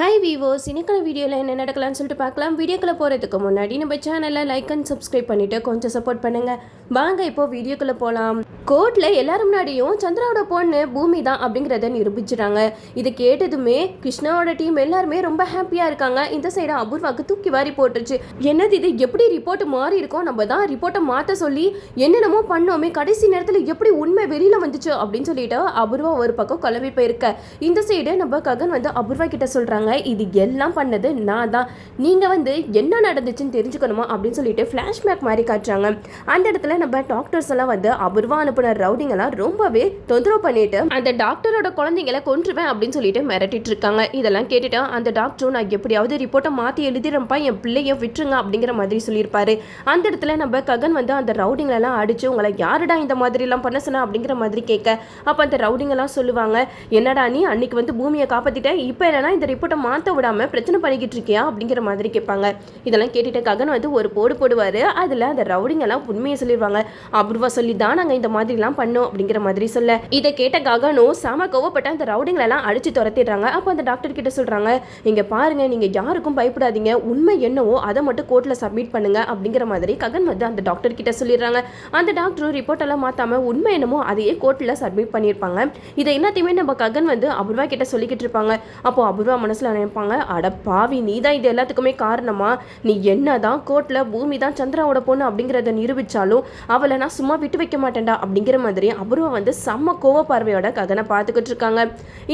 Hi வீவோஸ் இன்னைக்கான வீடியோவில் என்ன நடக்கலாம்னு சொல்லிட்டு பார்க்கலாம். வீடியோக்குள்ளே போகிறதுக்கு முன்னாடி நம்ம சேனலை லைக் அண்ட் சப்ஸ்கிரைப் பண்ணிவிட்டு கொஞ்சம் சப்போர்ட் பண்ணுங்கள் வாங்க இப்போ வீடியோக்குள்ளே போகலாம் கோர்ட்டில் எல்லாரும் முன்னாடியும் சந்திராவோட பொண்ணு பூமி தான் அப்படிங்கிறத நிரூபிச்சிட்டாங்க இதை கேட்டதுமே கிருஷ்ணாவோட டீம் எல்லாருமே ரொம்ப ஹாப்பியாக இருக்காங்க. இந்த சைடு அபூர்வாக்கு தூக்கி வாரி போட்டுருச்சு. என்னது இது? எப்படி ரிப்போர்ட் மாறி இருக்கோம்? நம்ம தான் ரிப்போர்ட்டை மாற்ற சொல்லி என்னென்னமோ பண்ணோமே கடைசி நேரத்தில் எப்படி உண்மை வெளியில் வந்துச்சு அப்படின்னு சொல்லிட்டு அபூர்வா ஒரு பக்கம் கிளம்பி போயிருக்க. இந்த சைடு நம்ம ககன் வந்து அபூர்வா கிட்ட சொல்கிறாங்க இது எல்லாம் பண்ணது நான் தான். நீங்கள் வந்து என்ன நடந்துச்சுன்னு தெரிஞ்சுக்கணுமா அப்படின்னு சொல்லிட்டு ஃப்ளாஷ்பேக் மாதிரி காட்டுறாங்க. அந்த இடத்துல நம்ம டாக்டர்ஸ் எல்லாம் வந்து அபூர்வா அனுப்புன ரவுடிங்கெல்லாம் ரொம்பவே தொந்தரவு பண்ணிட்டு அந்த டாக்டரோட குழந்தைங்களை கொன்றுவேன் அப்படின்னு சொல்லிட்டு மிரட்டிட்டு இருக்காங்க. இதெல்லாம் கேட்டுட்டு அந்த டாக்டரும் நான் எப்படியாவது ரிப்போர்ட்டை மாற்றி எழுதிடுறப்பா என் பிள்ளைய விட்டுருங்க அப்படிங்கிற மாதிரி சொல்லியிருப்பாரு. அந்த இடத்துல நம்ம ககன் வந்து அந்த ரவுடிங்களெல்லாம் அடிச்சு உங்களை யாருடா இந்த மாதிரிலாம் பண்ண சொன்னா? அப்படிங்கிற மாதிரி கேட்க. அப்போ அந்த ரவுடிங்கெல்லாம் சொல்லுவாங்க என்னடா நீ அன்னைக்கு வந்து பூமியை காப்பாற்றிட்டேன் இப்போ என்னன்னா இந்த ரிப்போர்ட்டை மாற்ற விடாம பிரச்சனை பண்ணிக்கிட்டு இருக்கியா அப்படிங்கிற மாதிரி கேட்பாங்க. இதெல்லாம் கேட்டுட்டு ககன் வந்து ஒரு போடு போடுவார். அதில் அந்த ரவுடிங்கெல்லாம் உண்மையை சொல்லிடுவாங்க அபூர்வா சொல்லி தான் நாங்கள் இந்த மாதிரிலாம் பண்ணோம் அப்படிங்கிற மாதிரி சொல்ல. இதை கேட்ட ககனும் செம கோவப்பட்ட அந்த ரவுடிங்களெல்லாம் அடித்து துரத்திடுறாங்க. அப்போ அந்த டாக்டர் கிட்ட சொல்கிறாங்க இங்கே பாருங்க நீங்கள் யாருக்கும் பயப்படாதீங்க. உண்மை என்னவோ அதை மட்டும் கோர்ட்டில் சப்மிட் பண்ணுங்க. அப்படிங்கிற மாதிரி ககன் வந்து அந்த டாக்டர் கிட்ட சொல்லிடுறாங்க. அந்த டாக்டரும் ரிப்போர்ட் எல்லாம் உண்மை என்னமோ அதையே கோர்ட்டில் சப்மிட் பண்ணியிருப்பாங்க. இதை எல்லாத்தையுமே நம்ம ககன் வந்து அபூர்வா கிட்ட சொல்லிக்கிட்டு இருப்பாங்க. அப்போ அபூர்வா மனசு மனசில் நினைப்பாங்க. அட பாவி நீ தான் இது எல்லாத்துக்குமே காரணமா? நீ என்னதான் கோர்ட்டில் பூமி தான் சந்திராவோட பொண்ணு அப்படிங்கிறத நிரூபிச்சாலும் அவளை நான் சும்மா விட்டு வைக்க மாட்டேன்டா அப்படிங்கிற மாதிரி அபூர்வா வந்து செம்ம கோவ பார்வையோட கதனை பார்த்துக்கிட்டு இருக்காங்க.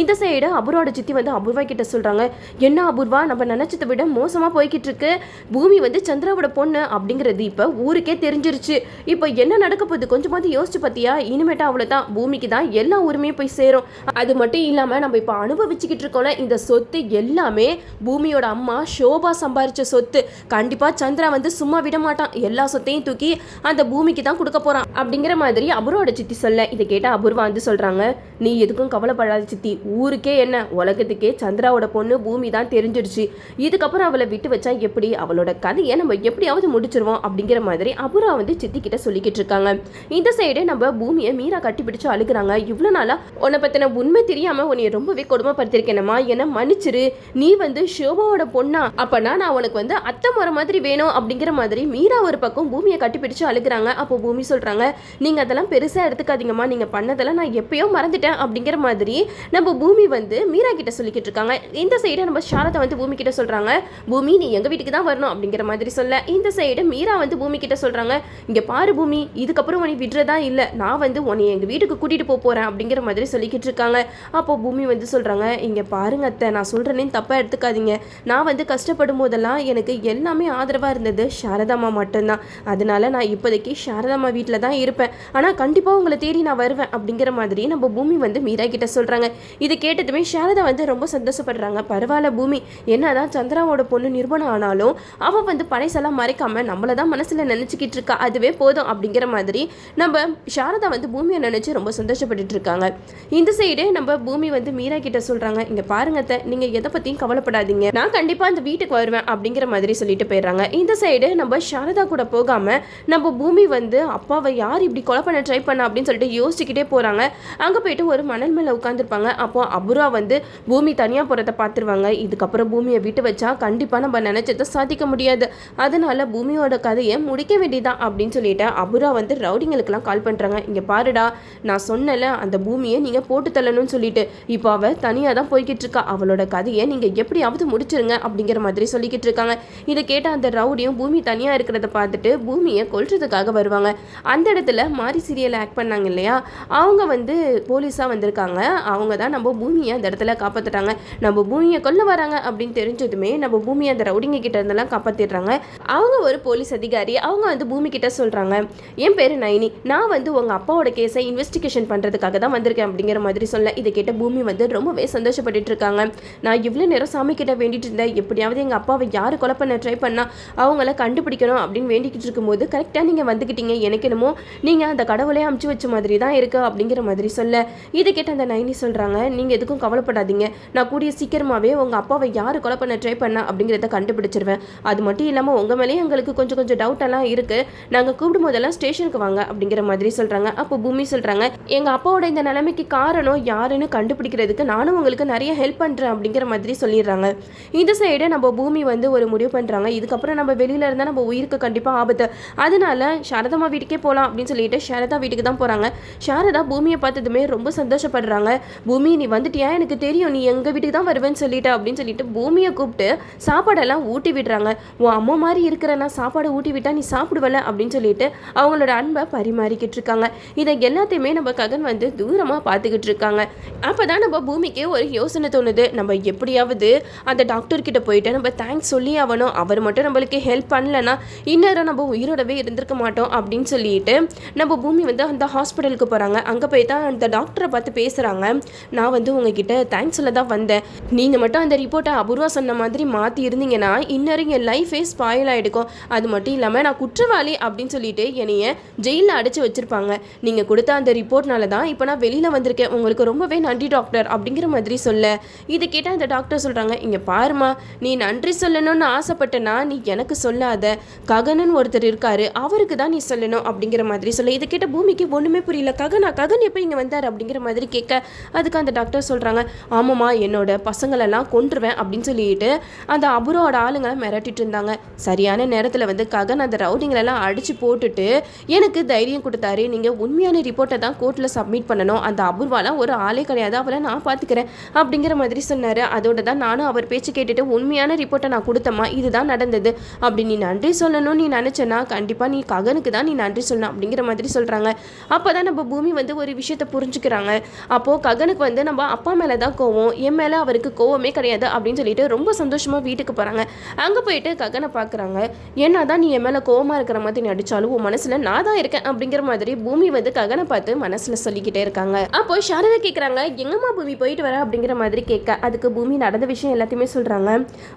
இந்த சைடு அபூர்வோட சித்தி வந்து அபூர்வா கிட்ட சொல்கிறாங்க என்ன அபூர்வா? நம்ம நினச்சதை விட மோசமாக போய்கிட்டு இருக்கு. பூமி வந்து சந்திராவோட பொண்ணு அப்படிங்கிறது இப்போ ஊருக்கே தெரிஞ்சிருச்சு. இப்போ என்ன நடக்க போகுது? கொஞ்சமாவது யோசிச்சு பார்த்தியா? இனிமேட்டா அவ்வளோ தான் பூமிக்கு தான் எல்லா உரிமையும் போய் சேரும். அது மட்டும் இல்லாமல் நம்ம இப்போ அனுபவிச்சுக்கிட்டு இருக்கோம்ல இந்த சொத்து எல்லாமே பூமியோட அம்மா ஷோபா சம்பாரித்த சொத்து. கண்டிப்பாக சந்திரா வந்து சும்மா விட மாட்டான். எல்லா சொத்தையும் தூக்கி அந்த பூமிக்கு தான் கொடுக்க போகிறான் அப்படிங்கிற மாதிரி அபூர்வோட சித்தி சொல்ல. இதை கேட்டால் அபூர்வா வந்து சொல்கிறாங்க நீ எதுக்கும் கவலைப்படாத சித்தி. ஊருக்கே என்ன? உலகத்துக்கே சந்திராவோட பொண்ணு பூமி தான் தெரிஞ்சிடுச்சு. இதுக்கப்புறம் அவளை விட்டு வச்சா எப்படி? அவளோட கதையை நம்ம எப்படியாவது முடிச்சிருவோம். அப்படிங்கிற மாதிரி அபூர்வா வந்து சித்தி கிட்ட சொல்லிக்கிட்டு இருக்காங்க. இந்த சைடு நம்ம பூமியை மீரா கட்டி பிடிச்சு அழுகுறாங்க. இவ்வளோ நாளாக உன்னை பற்றின உண்மை தெரியாமல் உன்னை ரொம்பவே கொடுமைப்படுத்திருக்கேனம்மா என்னை மன்னிச்சிரு. நீ வந்து சிவாவோட பொண்ணா? அப்பனா நான் உனக்கு வந்து அத்தை முறை மாதிரி வேணும் அப்படிங்கிற மாதிரி மீரா ஒரு பக்கம் பூமியை கட்டி பிடிச்சு அழுகுறாங்க. அப்போ பூமி சொல்கிறாங்க நீங்கள் அதெல்லாம் பெருசாக எடுத்துக்காதீங்கம்மா. நீங்கள் பண்ணதெல்லாம் நான் எப்பயோ மறந்துட்டேன். அப்படிங்கிற மாதிரி நம்ம பூமி வந்து மீரா கிட்ட சொல்லிக்கிட்டு இருக்காங்க. இந்த சைடு நம்ம சாரதா வந்து பூமி கிட்ட சொல்கிறாங்க பூமி நீ எங்கள் வீட்டுக்கு தான் வரணும்? அப்படிங்கிற மாதிரி சொல்ல. இந்த சைடு மீரா வந்து பூமி கிட்ட சொல்கிறாங்க இங்கே பாரு பூமி இதுக்கப்புறம் உன்னை விடுறதா இல்லை. நான் வந்து உன்னை எங்கள் வீட்டுக்கு கூட்டிகிட்டு போக போகிறேன் அப்படிங்கிற மாதிரி சொல்லிக்கிட்டு இருக்காங்க. அப்போ பூமி வந்து சொல்கிறாங்க இங்கே பாருங்க அத்தை நான் சொல்கிறேன்னு தப்பாக எடுத்துக்காதீங்க. நான் வந்து கஷ்டப்படும் போதெல்லாம் எனக்கு எல்லாமே ஆதரவாக இருந்தது சாரதாமா மட்டும்தான். அதனால நான் இப்போதைக்கு சாரதாமா வீட்டில் தான் இருப்பேன். ஆனால் கண்டிப்பாக உங்களை தேடி நான் வருவேன் அப்படிங்கிற மாதிரி நம்ம பூமி வந்து மீரா கிட்ட சொல்கிறாங்க இது கேட்டதுமே சாரதா வந்து ரொம்ப சந்தோஷப்படுறாங்க. பரவாயில்ல பூமி. என்னதான் சந்திராவோட பொண்ணு நிர்பணம் ஆனாலும் அவள் வந்து பழசெல்லாம் மறைக்காமல் நம்மளை தான் மனசில் நினச்சிக்கிட்டு இருக்கா. அதுவே போதும் அப்படிங்கிற மாதிரி நம்ம சாரதா வந்து பூமியை நினச்சி ரொம்ப சந்தோஷப்பட்டுட்டு இருக்காங்க. இந்த சைடு நம்ம பூமி வந்து மீரா கிட்ட சொல்கிறாங்க இங்கே பாருங்கத்தை நீங்கள் எதை பற்றியும் கவலைப்படாதீங்க. நான் கண்டிப்பாக அந்த வீட்டுக்கு வருவேன் அப்படிங்கிற மாதிரி சொல்லிட்டு போயிடுறாங்க. இந்த சைடு நம்ம சாரதா கூட போகாமல் நம்ம பூமி வந்து அப்பாவை யார் இப்படி கொலை பண்ண ட்ரை பண்ண அப்படின்னு சொல்லிட்டு யோசிச்சுக்கிட்டே போகிறாங்க அங்கே போயிட்டு ஒரு மணல் மேலே உட்காந்துருப்பாங்க அப்போ அபுரா வந்து பூமி தனியாக போகிறத பார்த்துருவாங்க. இதுக்கப்புறம் பூமியை விட்டு வச்சா கண்டிப்பாக நம்ம நினச்சதை சாதிக்க முடியாது. அதனால பூமியோட கதையை முடிக்க வேண்டியதான் அப்படின்னு சொல்லிட்டு அபுரா வந்து ரவுடிங்களுக்கெல்லாம் கால் பண்ணுறாங்க இங்கே பாருடா நான் சொன்னல அந்த பூமியை நீங்கள் போட்டு தள்ளணும்னு சொல்லிட்டு. இப்போ அவள் தனியாக தான் போய்கிட்டு இருக்கா. அவளோட கதையை நீங்கள் எப்படியாவது முடிச்சிருங்க அப்படிங்கிற மாதிரி சொல்லிக்கிட்டு இருக்காங்க. இதை கேட்ட அந்த ரவுடியும் பூமி தனியாக இருக்கிறத பார்த்துட்டு பூமியை கொல்றதுக்காக வருவாங்க. அந்த இடத்துல மாரி சீரியல் ஆக்ட் பண்ணாங்க இல்லையா? அவங்க வந்து போலீஸாக வந்திருக்காங்க. அவங்க தான் நம்ம பூமியை அந்த இடத்துல காப்பாற்றுட்டாங்க நம்ம பூமியை கொல்ல வராங்க அப்படின்னு தெரிஞ்சதுமே நம்ம பூமியை அந்த ரவுடிங்க கிட்ட இருந்தெல்லாம் காப்பாற்றிடுறாங்க அவங்க ஒரு போலீஸ் அதிகாரி அவங்க வந்து பூமி கிட்ட சொல்கிறாங்க என் பேர் நைனி. நான் வந்து உங்கள் அப்பாவோட கேஸை இன்வெஸ்டிகேஷன் பண்ணுறதுக்காக தான் வந்திருக்கேன் அப்படிங்கிற மாதிரி சொல்ல இதை கேட்ட பூமி வந்து ரொம்பவே சந்தோஷப்பட்டுட்டு இருக்காங்க. நான் இவ்வளோ நேரம் சாமி கிட்ட வேண்டிட்டு இருந்தேன் எப்படியாவது எங்கள் அப்பாவை யார் கொலை பண்ண ட்ரை பண்ணால் அவங்கள கண்டுபிடிக்கணும் அப்படின்னு வேண்டிக்கிட்டு இருக்கும்போது கரெக்டாக நீங்கள் வந்துக்கிட்டீங்க எனக்கு என்னமோ நீங்கள் அந்த கடவுளே அமுச்சு வச்ச மாதிரி தான் இருக்கு அப்படிங்கிற மாதிரி சொல்ல. இதை கேட்ட அந்த நைனி சொல்கிறாங்க நீங்கள் எதுக்கும் கவலைப்படாதீங்க. நான் கூடிய சீக்கிரமாகவே உங்கள் அப்பாவை யார் கொலை பண்ண ட்ரை பண்ண அப்படிங்கிறத கண்டுபிடிச்சிருவேன். அது மட்டும் இல்லாமல் உங்கள் மேலேயும் எங்களுக்கு கொஞ்சம் கொஞ்சம் டவுட் எல்லாம் இருக்குது நாங்கள் கூப்பிடும் போதெல்லாம் ஸ்டேஷனுக்கு வாங்க அப்படிங்கிற மாதிரி சொல்கிறாங்க அப்போ பூமி சொல்கிறாங்க எங்கள் அப்பாவோட இந்த நிலைமைக்கு காரணம் யாருன்னு கண்டுபிடிக்கிறதுக்கு நானும் உங்களுக்கு நிறைய ஹெல்ப் பண்ணுறேன் அப்படிங்கிற மாதிரி சொல்லிடுறாங்க. இந்த சைடு நம்ம பூமி வந்து ஒரு முடிவு பண்ணுறாங்க இதுக்கப்புறம் நம்ம வெளியில் இருந்தால் நம்ம உயிருக்கு கண்டிப்பாக ஆபத்து. அதனால சாரதாமா வீட்டுக்கே போகலாம் அப்படின்னு சொல்லிட்டு சாரதா வீட்டுக்கு தான் போகிறாங்க சாரதா பூமியை பார்த்ததுமே ரொம்ப சந்தோஷப்படுறாங்க. பூமி நீ வந்துட்டியா? எனக்கு தெரியும். நீ எங்கள் வீட்டுக்கு தான் வருவேன்னு சொல்லிட்டு அப்படின்னு சொல்லிட்டு பூமியை கூப்பிட்டு சாப்பாடெல்லாம் ஊட்டி விடுறாங்க. உன் அம்மா மாதிரி இருக்கிற சாப்பாடு ஊட்டி விட்டால் நீ சாப்பிடுவல? அப்படின்னு சொல்லிட்டு அவங்களோட அன்பை பரிமாறிக்கிட்டு இருக்காங்க. இதை எல்லாத்தையுமே நம்ம ககன் வந்து தூரமாக பார்த்துக்கிட்டு இருக்காங்க. அப்போ தான் நம்ம பூமிக்கு ஒரு யோசனை தோணுது. நம்ம எப்படியாவது அந்த டாக்டர்கிட்ட போயிட்டு நம்ம தேங்க்ஸ் சொல்லி ஆகணும் அவர் மட்டும் நம்மளுக்கு ஹெல்ப் பண்ணலன்னா இன்னும் நம்ம உயிரோடவே இருந்திருக்க மாட்டோம் அப்படின்னு சொல்லிட்டு நம்ம பூமி வந்து அந்த ஹாஸ்பிட்டலுக்கு போகிறாங்க அங்கே போய் தான் அந்த டாக்டரை பார்த்து பேசுகிறாங்க நான் வந்து உங்ககிட்ட தேங்க்ஸ் சொல்ல தான் வந்தேன். நீங்கள் மட்டும் அந்த ரிப்போர்ட்டை அபூர்வா சொன்ன மாதிரி மாற்றி இருந்தீங்கன்னா இன்னும் என் லைஃபே ஸ்பாயில் ஆகிடுக்கும் அது மட்டும் இல்லாமல் நான் குற்றவாளி அப்படின்னு சொல்லிட்டு என்னைய ஜெயிலில் அடைச்சி வச்சுருப்பாங்க. நீங்கள் கொடுத்த அந்த ரிப்போர்ட்னால தான் இப்போ நான் வெளியில் வந்திருக்கேன். உங்களுக்கு ரொம்பவே நன்றி டாக்டர் அப்படிங்கிற மாதிரி சொல்ல. இதை கேட்டால் அந்த டாக்டர் சொல்கிறாங்க இங்கே பாருமா நீ நன்றி சொல்லணும்னு ஆசைப்பட்டனா நீ எனக்கு சொல்லாத. ககனன் ஒருத்தர் இருக்காரு அவருக்கு தான் நீ சொல்லணும் அப்படிங்கிற மாதிரி சொல்ல இதை கேட்ட பூமிக்கு ஒன்றுமே புரியல. ககனா ககன் எப்போ இங்கே வந்தார்? அப்படிங்கிற மாதிரி கேட்க அதுக்கு அந்த டாக்டர் சொல்கிறாங்க ஆமாம்மா என்னோட பசங்களெல்லாம் கொன்றுவேன் அப்படின்னு சொல்லிட்டு அந்த அபுரோட ஆளுங்களை மிரட்டிட்டு இருந்தாங்க. சரியான நேரத்தில் வந்து ககன் அந்த ரவுடிங்களெல்லாம் அடித்து போட்டுட்டு எனக்கு தைரியம் கொடுத்தாரு நீங்கள் உண்மையான ரிப்போர்ட்டை தான் கோர்ட்டில் சப்மிட் பண்ணணும். அந்த அபூர்வாலாம் ஒரு ஆளே கிடையாது அவளை நான் பார்த்துக்கிறேன் அப்படிங்கிற மாதிரி சொன்னார். அதோட தான் நானும் அவர் பேச்சு கேட்டுட்டு உண்மையான ரிப்போர்ட்டை நான் கொடுத்தம்மா இதுதான் நடந்தது. அப்படி நீ நன்றி சொல்லணும்னு நீ நினச்சேன்னா கண்டிப்பாக நீ ககனுக்கு தான் நீ நன்றி சொல்லணும் அப்படிங்கிற மாதிரி சொல்கிறாங்க அப்போ தான் நம்ம பூமி வந்து ஒரு விஷயத்தை புரிஞ்சுக்கிறாங்க. அப்போது ககனுக்கு வந்து நம்ம அப்பா மேலே தான் கோவம் என் மேலே அவருக்கு கோவமே கிடையாது அப்படின்னு சொல்லிட்டு ரொம்ப சந்தோஷமாக வீட்டுக்கு போகிறாங்க அங்கே போயிட்டு ககனை பார்க்குறாங்க என்ன தான் நீ என் மேலே கோவமாக இருக்கிற மாதிரி நடிச்சாலும் உன் மனசில் நான் தான் இருக்கேன் அப்படிங்கிற மாதிரி பூமி வந்து ககனை பார்த்து மனசில் சொல்லிக்கிட்டே இருக்காங்க. அப்போ சாரதா கேட்குறாங்க எங்கம்மா பூமி போயிட்டு வர? அப்படிங்கிற மாதிரி கேட்க அதுக்கு பூமி நடந்த விஷயம் எல்லாத்தையுமே சொல்கிறாங்க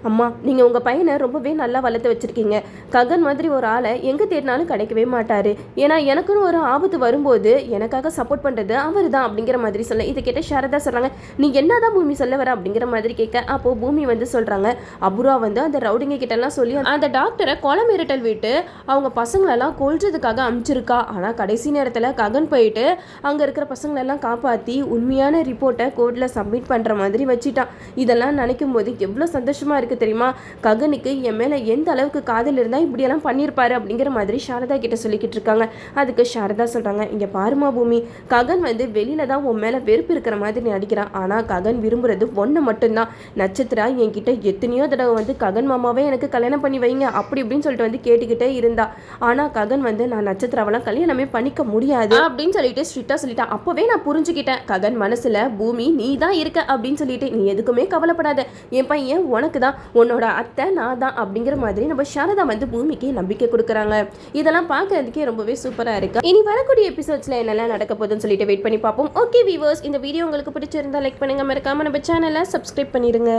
அம்மா நீங்கள் உங்கள் பையனை ரொம்பவே நல்லா வளர்த்து வச்சுருக்கீங்க. ககன் மாதிரி ஒரு ஆளை எங்கே தேடினாலும் கிடைக்கவே மாட்டார். ஏன்னா எனக்குன்னு ஒரு ஆபத்து வரும்போது எனக்காக சப்போர்ட் பண்ணுறது அவர் தான் அப்படிங்கிற மாதிரி சொல்ல இதை கேட்ட சாரதா சொல்கிறாங்க நீ என்னதான் பூமி சொல்ல வர? அப்படிங்கிற மாதிரி கேட்க அப்போது பூமி வந்து சொல்கிறாங்க அபுரா வந்து அந்த ரவுடிங்க கிட்டலாம் சொல்லி அந்த டாக்டரை கொலை மிரட்டல் விட்டு அவங்க பசங்களெல்லாம் கொல்றதுக்காக அமிச்சிருக்கா. ஆனால் கடைசி நேரத்தில் ககன் போயிட்டு அங்கே இருக்கிற பசங்களெல்லாம் காப்பாற்றி உண்மையான ரிப்போர்ட்டை கோர்ட்டில் சப்மிட் பண்ணுற மாதிரி வச்சுட்டான். இதெல்லாம் நினைக்கும் போது எவ்வளோ சந்தோஷமாக இருக்குது தெரியுமா? ககனுக்கு என் மேலே எந்த அளவுக்கு காதல் இருந்தால் இப்படியெல்லாம் பண்ணியிருப்பாரு அப்படிங்கிற மாதிரி சாரதா கிட்ட சொல்லிக்கிட்டு இருக்காங்க. அதுக்கு சாரதா சொல்கிறாங்க இங்கே பாருமா பூமி ககன் வந்து வெளியில தான் உன் மேலே வெறுப்பு இருக்கிற மாதிரி நடிக்கிறான் ஆனால் ககன் விரும்புறது ஒன்று மட்டும்தான். நட்சத்திரா என்கிட்ட எத்தனையோ தடவை வந்து ககன் மாமாவே எனக்கு கல்யாணம் பண்ணி வைங்க அப்படி இப்படின்னு சொல்லிட்டு வந்து கேட்டுக்கிட்டே இருந்தா. ஆனால் ககன் வந்து நான் நட்சத்திராவெல்லாம் கல்யாணமே பண்ணிக்க முடியாது. அப்படின்னு சொல்லிட்டு ஸ்ட்ரிக்டாக சொல்லிட்டான் அப்போவே நான் புரிஞ்சுக்கிட்டேன். ககன் மனசுல பூமி நீ தான் இருக்க அப்படின்னு சொல்லிட்டு நீ எதுக்குமே கவலைப்படாத. என் பையன் உனக்கு தான் உன்னோட அத்தை நான் தான் அப்படிங்கிற மாதிரி நம்ம சாரதா வந்து பூமிக்கு நம்பிக்கை கொடுக்குறாங்க. இதெல்லாம் பார்க்கறதுக்கே ரொம்பவே சூப்பராக இருக்கு. இனி வரக்கூடிய எபிசோட்ஸ்ல என்னெல்லாம் நடக்க போகுதுன்னு சொல்லிட்டு வெயிட் பண்ணி பார்ப்போம். ஓகே வீவர்ஸ் இந்த வீடியோ உங்களுக்கு பிடிச்சிருந்தா லைக் பண்ணுங்க. மறக்காம நம்ம சேனலை சப்ஸ்கிரைப் பண்ணிடுங்க.